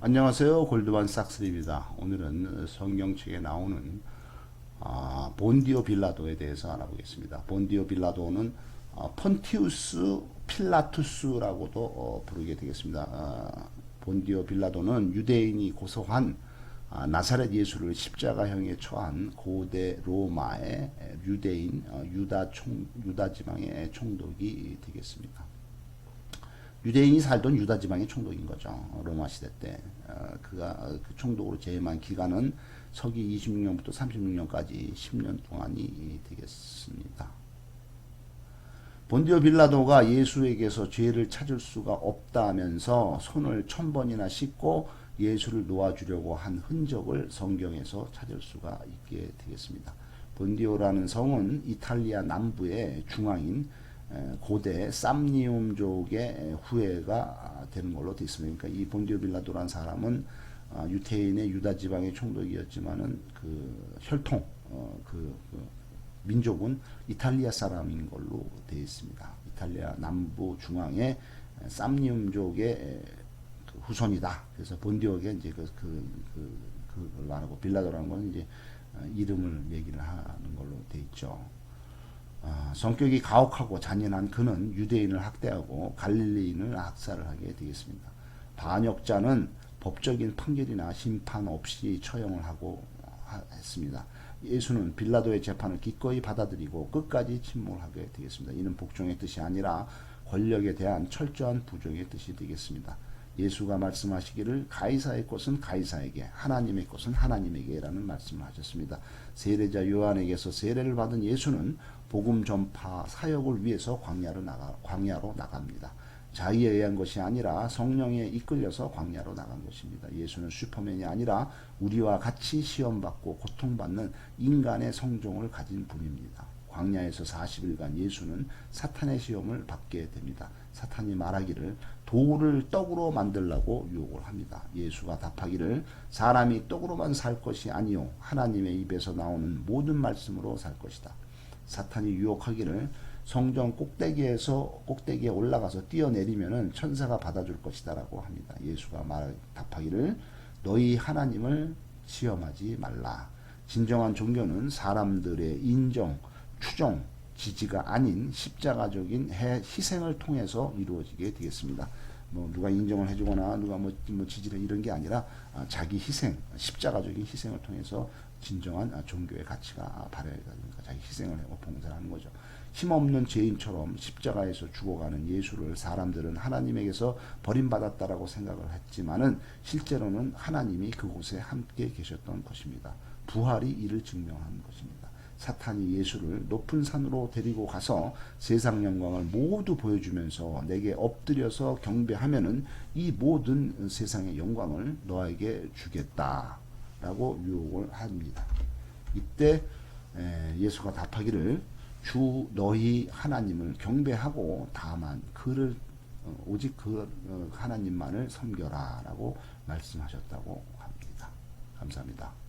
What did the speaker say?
안녕하세요. 골드만 삭스입니다. 오늘은 성경 책에 나오는 아, 본디오 빌라도에 대해서 알아보겠습니다. 본디오 빌라도는 아, 폰티우스 필라투스라고도 어, 부르게 되겠습니다. 아, 본디오 빌라도는 유대인이 고소한 아, 나사렛 예수를 십자가형에 처한 고대 로마의 유대인 어, 유다 총 유다 지방의 총독이 되겠습니다. 유대인이 살던 유다 지방의 총독인 거죠. 로마 시대 때. 어, 그가 그 총독으로 재임한 기간은 서기 26년부터 36년까지 10년 동안이 되겠습니다. 본디오 빌라도가 예수에게서 죄를 찾을 수가 없다면서 손을 천 번이나 씻고 예수를 놓아주려고 한 흔적을 성경에서 찾을 수가 있게 되겠습니다. 본디오라는 성은 이탈리아 남부의 중앙인 에, 고대 쌈니움족의 후예가 되는 걸로 되어 있습니다. 그러니까 이 본디오 빌라도라는 사람은 아, 유태인의 유다 지방의 총독이었지만은 그 혈통 어, 그, 그 민족은 이탈리아 사람인 걸로 되어 있습니다. 이탈리아 남부 중앙의 쌈니움족의 그 후손이다. 그래서 본디오게 이제 그, 그, 그, 그걸 말하고 빌라도라는 건 이제 어, 이름을 얘기를 하는 걸로 되어 있죠. 아, 성격이 가혹하고 잔인한 그는 유대인을 학대하고 갈릴리인을 학살을 하게 되겠습니다. 반역자는 법적인 판결이나 심판 없이 처형을 하고 하- 했습니다. 예수는 빌라도의 재판을 기꺼이 받아들이고 끝까지 침몰하게 되겠습니다. 이는 복종의 뜻이 아니라 권력에 대한 철저한 부정의 뜻이 되겠습니다. 예수가 말씀하시기를 가이사의 것은 가이사에게 하나님의 것은 하나님에게라는 말씀을 하셨습니다. 세례자 요한에게서 세례를 받은 예수는 복음 전파 사역을 위해서 광야로 나가 광야로 나갑니다. 자의에 의한 것이 아니라 성령에 이끌려서 광야로 나간 것입니다. 예수는 슈퍼맨이 아니라 우리와 같이 시험받고 고통받는 인간의 성종을 가진 분입니다. 광야에서 40일간 예수는 사탄의 시험을 받게 됩니다. 사탄이 말하기를 돌을 떡으로 만들라고 유혹을 합니다. 예수가 답하기를 사람이 떡으로만 살 것이 아니요 하나님의 입에서 나오는 모든 말씀으로 살 것이다. 사탄이 유혹하기를 성전 꼭대기에서 꼭대기에 올라가서 뛰어내리면은 천사가 받아줄 것이다라고 합니다. 예수가 말 답하기를 너희 하나님을 시험하지 말라. 진정한 종교는 사람들의 인정, 추종, 지지가 아닌 십자가적인 해, 희생을 통해서 이루어지게 되겠습니다. 뭐 누가 인정을 해주거나 누가 뭐, 뭐 지지를 이런 게 아니라 아, 자기 희생, 십자가적인 희생을 통해서 진정한 아, 종교의 가치가 발휘되니까 자기 희생을 하고 봉사를 하는 거죠. 힘없는 죄인처럼 십자가에서 죽어가는 예수를 사람들은 하나님에게서 버림받았다라고 생각을 했지만은 실제로는 하나님이 그곳에 함께 계셨던 것입니다. 부활이 이를 증명하는 것입니다. 사탄이 예수를 높은 산으로 데리고 가서 세상 영광을 모두 보여주면서 내게 엎드려서 경배하면은 이 모든 세상의 영광을 너에게 주겠다 라고 유혹을 합니다. 이때 에, 예수가 답하기를 주 너희 하나님을 경배하고 다만 그를 어, 오직 그 어, 하나님만을 섬겨라 라고 말씀하셨다고 합니다. 감사합니다.